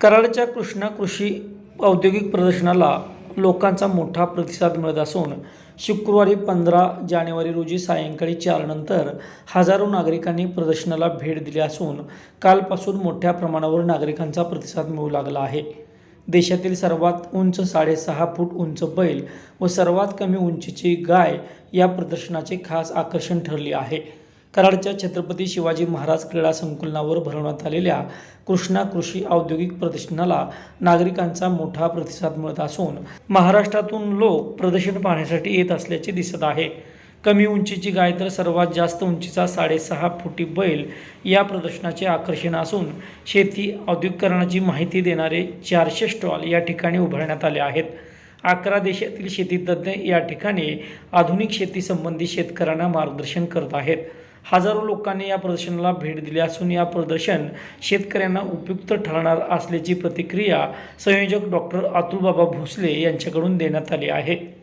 कराडच्या कृष्णा कृषी औद्योगिक प्रदर्शनाला लोकांचा मोठा प्रतिसाद मिळत असून शुक्रवारी पंधरा जानेवारी रोजी सायंकाळी चारनंतर हजारो नागरिकांनी प्रदर्शनाला भेट दिली असून कालपासून मोठ्या प्रमाणावर नागरिकांचा प्रतिसाद मिळू लागला आहे. देशातील सर्वात उंच साडेसहा फूट उंच बैल व सर्वात कमी उंचीची गाय या प्रदर्शनाचे खास आकर्षण ठरली आहे. कराडच्या छत्रपती शिवाजी महाराज क्रीडा संकुलनावर भरवण्यात आलेल्या कृष्णा कृषी औद्योगिक प्रदर्शनाला नागरिकांचा मोठा प्रतिसाद मिळत असून महाराष्ट्रातून लोक प्रदर्शन पाहण्यासाठी येत असल्याचे दिसत आहे. कमी उंचीची गाय तर सर्वात जास्त उंचीचा साडेसहा फुटी बैल या प्रदर्शनाचे आकर्षण असून शेती औद्योगिकरणाची माहिती देणारे चारशे स्टॉल या ठिकाणी उभारण्यात आले आहेत. अकरा देशातील शेतीतज्ञ या ठिकाणी आधुनिक शेतीसंबंधी शेतकऱ्यांना मार्गदर्शन करत आहेत. हजारो लोकांनी या प्रदर्शनाला भेट दिली असून या प्रदर्शन शेतकऱ्यांना उपयुक्त ठरणार असल्याची प्रतिक्रिया संयोजक डॉक्टर अतुलबाबा भोसले यांच्याकडून देण्यात आली आहे.